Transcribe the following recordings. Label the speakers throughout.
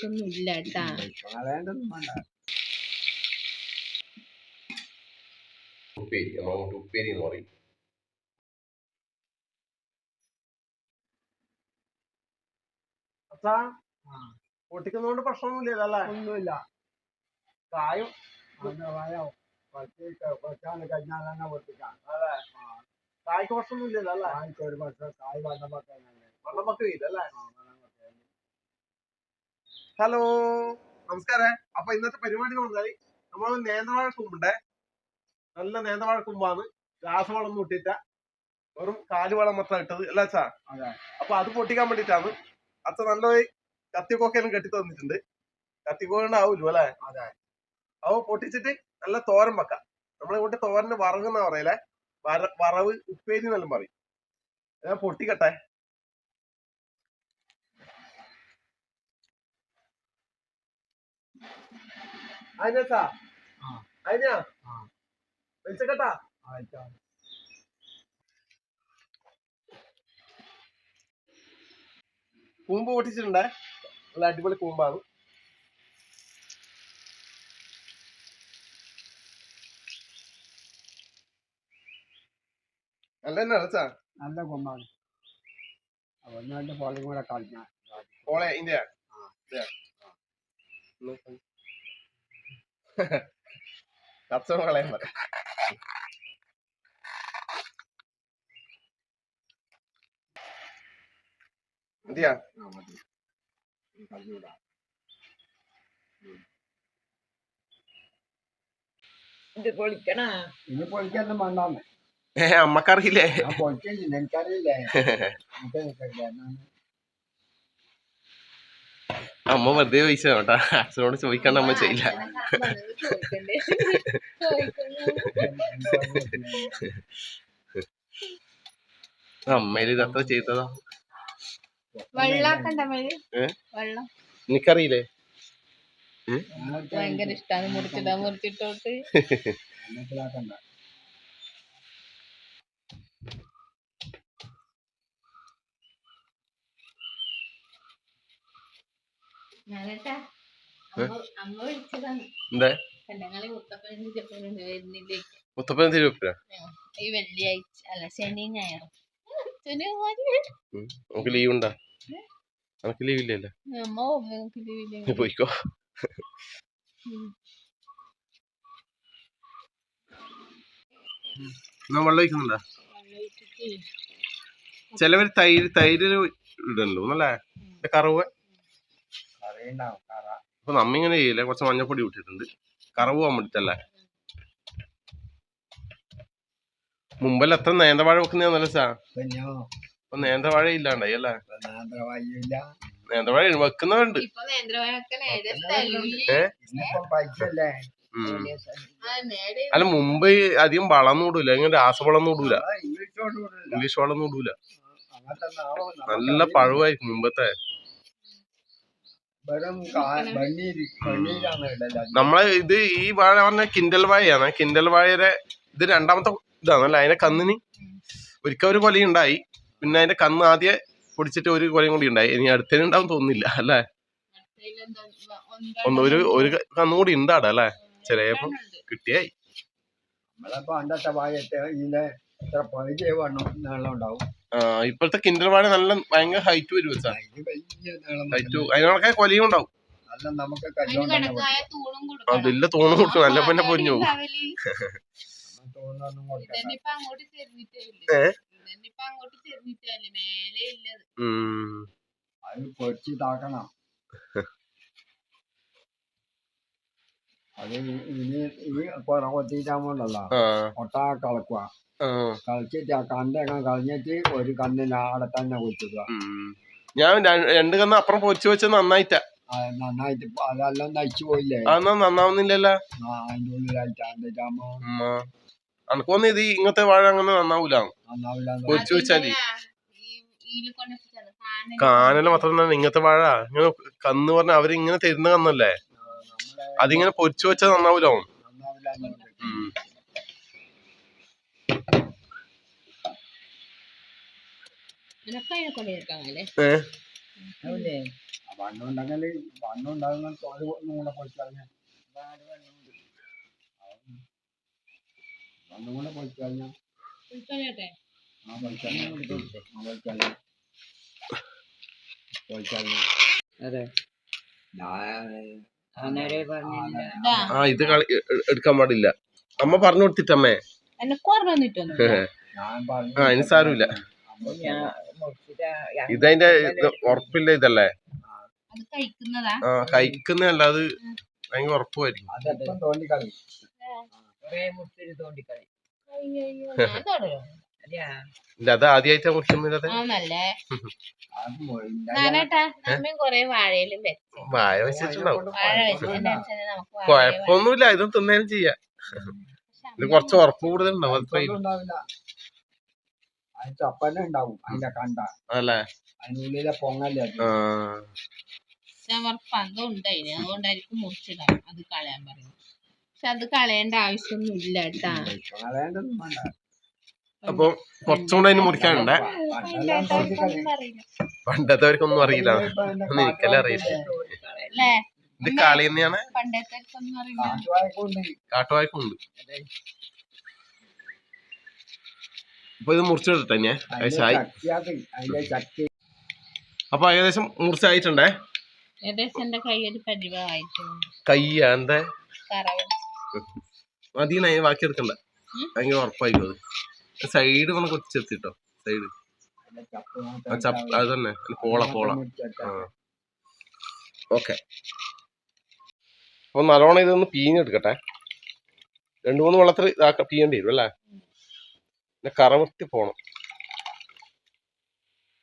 Speaker 1: ആവശ്യമൊന്നും ഇല്ല കേട്ടാ
Speaker 2: വേണ്ട
Speaker 3: ഉപ്പേരി നമ്മളങ്ങോട്ട് ഉപ്പേരി എന്ന് പറയും
Speaker 4: അച്ഛാ പൊട്ടിക്കുന്നതുകൊണ്ട് അല്ലേ
Speaker 2: ഒന്നുമില്ല
Speaker 4: കായും
Speaker 2: കൊച്ചാണ് കഴിഞ്ഞാൽ തന്നെ പൊട്ടിക്കാം
Speaker 4: അതെ കായ്ക്ക് പ്രശ്നമൊന്നുമില്ലല്ലോ അല്ലേ?
Speaker 2: കായ്ക്ക് ഒരു വർഷം കായ് വന്നപ്പോ തന്നെ.
Speaker 4: ഇല്ലല്ലേ ഹലോ നമസ്കാരം. അപ്പൊ ഇന്നത്തെ പരിപാടി എന്ന് പറഞ്ഞാൽ നമ്മൾ നേന്ത്രവാഴ കുമ്പുണ്ടേ. നല്ല നേന്ത്രവാഴ കുമ്പാണ്. രാസവളം ഒന്നും ഇട്ടിട്ട വെറും കാലുവളം മാത്രം ഇട്ടത്. അല്ല അച്ഛാ? അപ്പൊ അത് പൊട്ടിക്കാൻ വേണ്ടിട്ടാണ് അച്ഛൻ നല്ല കത്തിക്കോക്കെല്ലാം കെട്ടി തന്നിട്ടുണ്ട്. കത്തിക്കൊണ്ടാവൂല്ലോ അല്ലെ? അവ പൊട്ടിച്ചിട്ട് നല്ല തോരൻ വെക്കാം. നമ്മളിങ്ങോട്ട് തോരന് വറവെന്നാ പറയലേ? വറവ് ഉപ്പേരി എന്നെല്ലാം പറയും. ഞാൻ പൊട്ടിക്കട്ടെ. അതിനാ. അതിനാ
Speaker 2: ആയിട്ടാ
Speaker 4: കൂമ്പ് പൊട്ടിച്ചിട്ടുണ്ടേ? നല്ല അടിപൊളി കൂമ്പാണ്. നല്ല തന്നെ അടച്ചാ.
Speaker 2: നല്ല കൊമ്പാണ്. ഒന്നുകൊണ്ട് പൊളിയും കൂടെ കളഞ്ഞ
Speaker 4: ഓളെ ഇന്ത്യ കച്ചവടം കളയാൻ
Speaker 2: പറ
Speaker 1: ഇത് പൊളിക്കണ.
Speaker 2: വേണ്ടാന്ന്.
Speaker 4: ഏ അമ്മക്കറിയില്ലേ?
Speaker 2: ഞാൻ പൊളിക്കുന്നില്ല എനിക്കറിയില്ലേ.
Speaker 4: അമ്മ വെറുതെ പൈസ കേട്ടാ. അച്ഛനോട് ചോദിക്കാണ്ട് അമ്മ ചെയ്യില്ല.
Speaker 1: അമ്മയിൽ
Speaker 4: ഇത് ഇതത്ര ചെയ്തതാ? എനിക്കറിയില്ലേ
Speaker 1: ഭയങ്കര ഇഷ്ടാണ് മുറിച്ചിടാ മുറിച്ചിട്ടോട്ട്
Speaker 2: മനസ്സിലാക്കണ്ട
Speaker 1: ഞാനേട്ടാ അമ്മ അമ്മ വിളിച്ചതാണ്
Speaker 4: എന്താ? മുത്തപ്പൻ
Speaker 1: ഈ വെള്ളിയാഴ്ച അല്ല ശനി ഞായറും.
Speaker 4: നമുക്ക് ലീവ് ഉണ്ടാ? നമുക്ക് ലീവ് ഇല്ലല്ലോ പോയിക്കോ. വെള്ളം ഒഴിക്കുന്നുണ്ടാ? തൈര് തൈര് ഇടല്ലോ അല്ലേ കറവ് അപ്പൊ നമ്മിങ്ങനെ ചെയ്യില്ല? കുറച്ച് മഞ്ഞപ്പൊടി ഇട്ടിട്ടുണ്ട്. കറവ് പോകാൻ വേണ്ടിട്ടല്ലേ? മുമ്പല്ല എത്ര നേന്ത്രവാഴ വെക്കുന്നതാന്നല്ല സാ? നേന്ത്രവാഴ ഇല്ലാണ്ടായി അല്ലേ? നേന്ത്രവാഴ വെക്കുന്നവരുണ്ട്.
Speaker 1: നേടിയ
Speaker 4: അല്ല മുമ്പ് അധികം വളം ഇടൂല. ഇങ്ങനെ രാസവളം
Speaker 2: കൂടില്ല
Speaker 4: ഇംഗ്ലീഷ് വളം ഇടൂല.
Speaker 2: അങ്ങനത്തെ
Speaker 4: നല്ല പഴുവായി മുമ്പത്തെ
Speaker 2: വെറും കാ- വെണ്ണീര് വെണ്ണീരാണ് ഇടല
Speaker 4: നമ്മളെ ഇത് ഈ വാഴ പറഞ്ഞ കിൻഡൽ വാഴയാണ്. കിൻഡൽ വാഴയുടെ ഇത് രണ്ടാമത്തെ ഇതാണല്ലേ അതിന്റെ കന്നിന് ഒരിക്കൽ ഒരു കൊലയുണ്ടായി പിന്നെ അതിന്റെ കന്ന് ആദ്യം പൊടിച്ചിട്ട് ഒരു കൊലയും കൂടി ഉണ്ടായി. ഇനി അടുത്തതിന് ഉണ്ടാവും തോന്നുന്നില്ല അല്ലേ? ഒന്ന് ഒരു ഒരു കന്നും കൂടി ഉണ്ടാടാ അല്ലേ? ചിലപ്പം കിട്ടിയായി.
Speaker 2: നമ്മളെ പണ്ടത്തെ വാഴത്തെ ഇതിന്റെ ഇത്ര നീളം ഉണ്ടാവും
Speaker 4: ഇപ്പോഴത്തെ കിൻഡൽ വാഴ നല്ല ഭയങ്കര ഹൈറ്റ് വരും ഹൈറ്റ് അതിനൊക്കെ കൊലയും ഉണ്ടാവും.
Speaker 2: നല്ല നമുക്ക്
Speaker 1: കണക്കായ തൂണും
Speaker 4: കൊടുക്കും. അല്ല പിന്നെ പൊഞ്ഞു പോകും
Speaker 1: ഇതന്നിപ്പോ അങ്ങോട്ട് ചെരിഞ്ഞിട്ടേ
Speaker 4: ഏ?
Speaker 1: ഇതന്നിപ്പോ അങ്ങോട്ട് ചെരിഞ്ഞിട്ടല്ലേ മേലെ ഇല്ലത്
Speaker 4: ഉം
Speaker 2: അത് പൊരിച്ച് താക്കണം അത് ഇനി ഈ പുറ കൊത്തിയിട്ടാൻ
Speaker 4: ആ.
Speaker 2: ഒട്ട കളക്കുക കളിച്ചിട്ട് ആ കണ്ടൊക്കെ കളഞ്ഞിട്ട് ഒരു കണ്ണിന് ആടെ തന്നെ കുത്തിക്കുക
Speaker 4: ഞാൻ രണ്ട് കന്ന് അപ്പുറം പൊരിച്ചു വെച്ച നന്നായിട്ടാ.
Speaker 2: നന്നായിട്ട് അതെല്ലാം നയിച്ചു പോയില്ലേ?
Speaker 4: അതൊന്നും നന്നാവുന്നില്ലല്ലോ.
Speaker 2: അതിന്റെ ഉള്ളിലായിട്ട് അതിന്റെ
Speaker 4: ഇത് ഇങ്ങനത്തെ വാഴ അങ്ങനെ നന്നാവൂല.
Speaker 2: നന്നാവില്ല
Speaker 4: പൊരിച്ചു
Speaker 1: വെച്ചാൽ.
Speaker 4: കാനല മാത്രം ഇങ്ങത്തെ ഇങ്ങനത്തെ വാഴ. ഇങ്ങനെ കന്ന് പറഞ്ഞ അവരിങ്ങനെ തരുന്ന കന്നല്ലേ അതിങ്ങനെ പൊരിച്ചു വെച്ചാൽ നന്നാവൂലോ
Speaker 3: അതെ.
Speaker 4: ആ ഇത്. കളി എടുക്കാൻ പാടില്ല. അമ്മ പറഞ്ഞു കൊടുത്തിട്ടമ്മേ. ആ, ഇനി സാരമില്ല. ഇതതിന്റെ ഇത് ഉറപ്പില്ല ഇതല്ലേ? ആ. കഴിക്കുന്നതല്ല അത് ഭയങ്കര ഉറപ്പുമായിരിക്കും.
Speaker 2: തോണ്ടിക്കളി
Speaker 3: തോണ്ടിക്കളി
Speaker 1: അയ്യോ
Speaker 3: ഇതും
Speaker 4: ഇല്ല അത് ആദ്യമായിട്ടാ മുറിക്കുന്നത് വെച്ചിട്ടുണ്ടാവും. തിന്നേലും ചെയ്യാം. ഇത് കുറച്ച് ഉറപ്പ് കൂടുതലുണ്ടാവും അത്
Speaker 2: ഒന്നും ഉണ്ടാവില്ല. അത് ചപ്പന്നെ ഉണ്ടാവും അതിന്റെ കണ്ട.
Speaker 4: അല്ലേ?
Speaker 2: അതിനുള്ളിലെ പൊങ്ങല്ലേ അത്?
Speaker 4: ആ.
Speaker 1: അവർക്ക് പന്തം ഉണ്ടായിന് അതുകൊണ്ടായിരിക്കും മുറിച്ചിടാം അത് കളയാൻ പറയുന്നത്. പക്ഷെ അത് കളയേണ്ട ആവശ്യമൊന്നും ഇല്ല കേട്ടാ.
Speaker 4: അപ്പൊ കുറച്ചുകൂടെ അതിന് മുറിക്കാനുണ്ടേ? പണ്ടത്തെവർക്കൊന്നും അറിയില്ല. ഒന്നും എനിക്കെല്ലാം അറിയില്ല. ഇത് കാളി തന്നെയാണ് കാട്ടുവായ്പുണ്ട്. അപ്പൊ ഇത് മുറിച്ചെടുത്തന്നെ ഞാൻ
Speaker 2: ശക്തി
Speaker 4: അപ്പൊ ഏകദേശം മുറിച്ചായിട്ടുണ്ടേ? കയ്യ എന്താ മതി ബാക്കി എടുക്കണ്ട. ഭയങ്കര ഉറപ്പായിരിക്കും അത്. സൈഡ് കൊണ്ട് കൊത്തിച്ചെത്തിട്ടോ സൈഡ്. അത് തന്നെ പോള. പോള ഓക്കെ. അപ്പൊ നല്ലോണം ഇതൊന്ന് പീഞ്ഞെടുക്കട്ടെ. രണ്ടു മൂന്ന് വെള്ളത്തിൽ ഇതാക്ക പീയേണ്ടി വരും അല്ലേ? പിന്നെ കറവൃത്തി പോണം.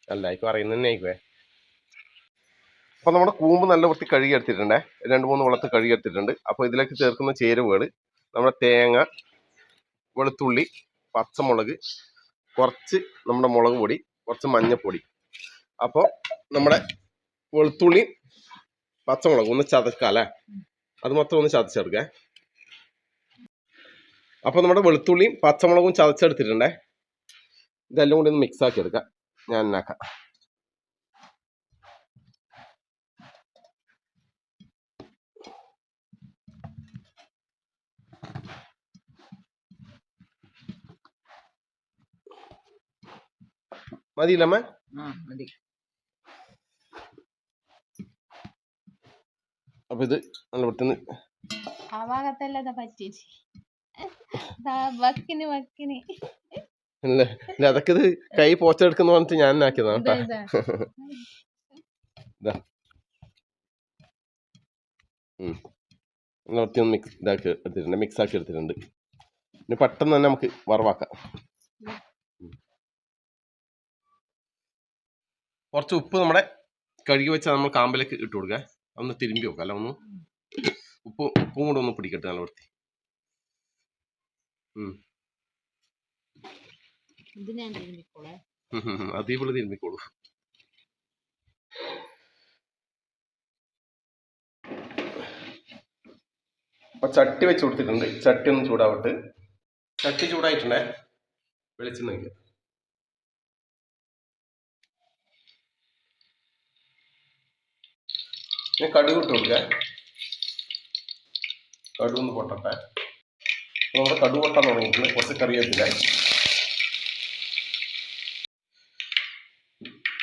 Speaker 4: അല്ല ഇപ്പൊ അറിയുന്ന തന്നെ ആയിക്കുവേ അപ്പൊ നമ്മുടെ കൂമ്പ് നല്ല വൃത്തി കഴുകി എടുത്തിട്ടുണ്ടേ രണ്ട് മൂന്ന് വെള്ളത്തിൽ കഴുകി എടുത്തിട്ടുണ്ട് അപ്പൊ ഇതിലേക്ക് ചേർക്കുന്ന ചേരുവകൾ നമ്മുടെ തേങ്ങ വെളുത്തുള്ളി പച്ചമുളക് കുറച്ച് നമ്മുടെ മുളക് പൊടി കുറച്ച് മഞ്ഞൾപ്പൊടി അപ്പോൾ നമ്മുടെ വെളുത്തുള്ളി പച്ചമുളക് ഒന്ന് ചതക്കാം അല്ലേ? അത് മൊത്തം ഒന്ന് ചതച്ചെടുക്കേ. അപ്പോൾ നമ്മുടെ വെളുത്തുള്ളിയും പച്ചമുളകും ചതച്ചെടുത്തിട്ടുണ്ടേ? ഇതെല്ലാം കൂടി ഒന്ന് മിക്സ് ആക്കി എടുക്കാം. ഞാൻ എന്നാക്കാം. മതിയില്ലമ്മ
Speaker 3: ആ മതി.
Speaker 4: അപ്പോൾ ഇത് നല്ല
Speaker 1: ആ ഭാഗത്തല്ലതാ വക്കിന് വക്കിന്.
Speaker 4: അതൊക്കെ ഇത് കൈ പോച്ചെടുക്കുന്ന പറഞ്ഞിട്ട് ഞാൻ ആക്കിയതാണ് കേട്ടോ. നല്ല മിക്സ് ഇതാക്കി എടുത്തിട്ടുണ്ട് മിക്സ് ആക്കി എടുത്തിട്ടുണ്ട്. പിന്നെ പെട്ടെന്ന് തന്നെ നമുക്ക് വറവാക്കാം. കുറച്ച് ഉപ്പ് നമ്മുടെ കഴുകി വെച്ചാൽ നമ്മൾ കാമ്പിലേക്ക് ഇട്ട് കൊടുക്കുക. ഒന്ന് തിരുമ്പി വെക്കാം അല്ല ഒന്ന് ഉപ്പ് ഉപ്പും കൂടെ ഒന്ന് പിടിക്കട്ടെ നല്ല വൃത്തി. അതേപോലെ തിരുമ്പിക്കോളൂ. അപ്പൊ ചട്ടി വെച്ച് കൊടുത്തിട്ടുണ്ട്. ചട്ടി ഒന്ന് ചൂടാവട്ട്. ചട്ടി ചൂടായിട്ടുണ്ടേ? വെളിച്ചെണ്ണ ഒഴിക്കുക. ഞാൻ കടുക് ഇട്ട് കൊടുക്കുക കടുക് ഒന്ന് പൊട്ടട്ടെ. അപ്പൊ നമ്മുടെ കടുക് പൊട്ടാൻ തുടങ്ങിയിട്ടുണ്ട്. കുറച്ച് കറിവേപ്പില.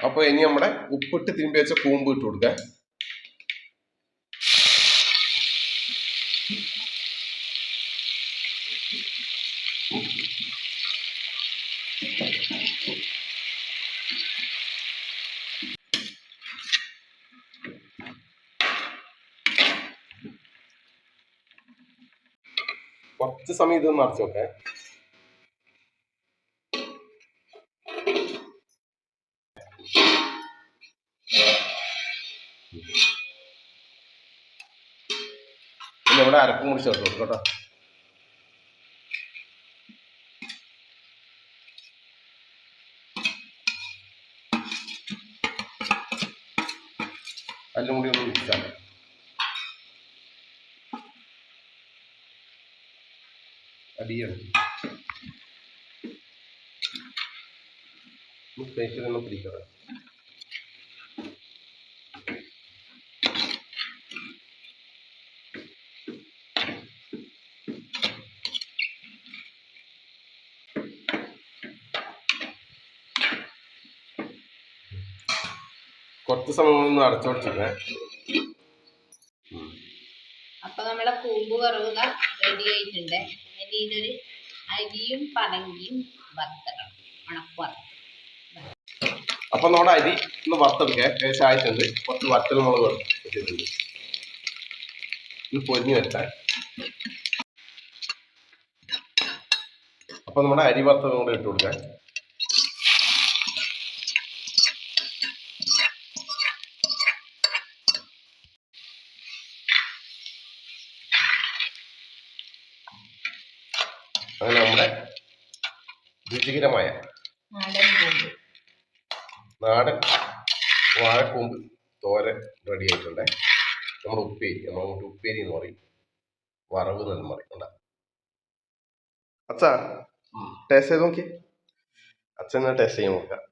Speaker 4: അപ്പൊ ഇനി നമ്മുടെ ഉപ്പിട്ട് തിരുമ്പി വെച്ച കൂമ്പ് ഇട്ട് കൊടുക്കുക കുറച്ച് സമയം ഇത് നിറച്ച് നോക്കേ ഇവിടെ അരപ്പും കൂടി ചേർത്ത് കൊടുക്കും കേട്ടോ. എല്ലാം കൂടി ഒന്ന് മിക്സ് ബി എടുക്കും സ്പേസിൽ നിന്ന് പിടിക്കണം കുറച്ച് സമയം ഒന്ന് അടച്ചു കൊടുത്തിട്ടേ
Speaker 1: അപ്പൊ നമ്മളെ കൂമ്പ് വറവുക റെഡി ആയിട്ടുണ്ട്. ഇതിനൊരു അരിയും പനങ്കിയും വറുത്തണം ഉണക്കുവറുത്ത്.
Speaker 4: അപ്പൊ നമ്മുടെ അരി ഒന്ന് വറുത്തെടുക്കാൻ ഏകദേശം ആയിട്ടുണ്ട്. കുറച്ച് വറ്റൽ മുളക് ഇട്ടിട്ടുണ്ട് ഇത് പൊരിഞ്ഞു വെച്ചാൽ. അപ്പൊ നമ്മുടെ അരി വറുത്തതും കൂടെ ഇട്ട് കൊടുക്കാം അങ്ങനെ നമ്മുടെ രുചികരമായ
Speaker 1: നാടൻ കൂമ്പ്
Speaker 4: നാടൻ വാഴക്കൂമ്പ് തോരൻ റെഡി ആയിട്ടുണ്ട്. നമ്മുടെ ഉപ്പേരി നമ്മൾ അങ്ങോട്ട് ഉപ്പേരി എന്ന് പറയും. വറവ് എന്നും പറയും. ഉണ്ടാ അച്ഛാ ടേസ്റ്റ് ചെയ്ത് നോക്കി അച്ഛൻ ടേസ്റ്റ് ചെയ്യാൻ നോക്കാം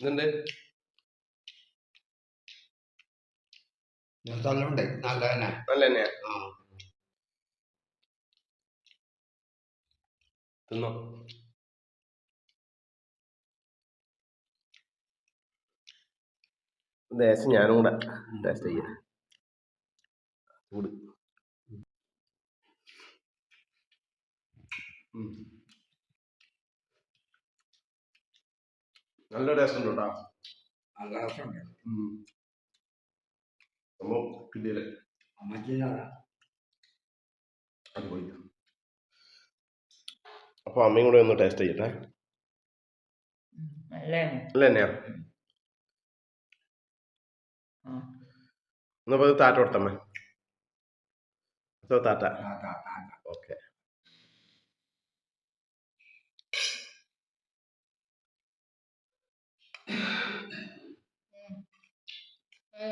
Speaker 4: ഇതുണ്ട്
Speaker 2: നിർത്തലുണ്ട് നല്ല തന്നെ.
Speaker 4: നല്ല തന്നെയാ
Speaker 2: ആ.
Speaker 4: തിന്നോ? ദേശം ഞാനും കൂടെ. ടേസ്റ്റ് ചെയ്യാം. ചൂട്. നല്ല ടേസ്റ്റ് ഉണ്ട് കേട്ടോ
Speaker 2: നല്ല രസമുണ്ട്
Speaker 4: സംഭവം കിട്ടിയില്ലേ
Speaker 2: അമ്മച്ചിന്നതാ
Speaker 4: അടിപൊളി അപ്പൊ അമ്മയും കൂടെ ഒന്ന് ടേസ്റ്റ് ചെയ്യട്ടെ. അല്ല തന്നെയാ എന്നപ്പോ താറ്റ കൊടുത്തമ്മേ. താറ്റ. ഓക്കെ
Speaker 1: ഏ,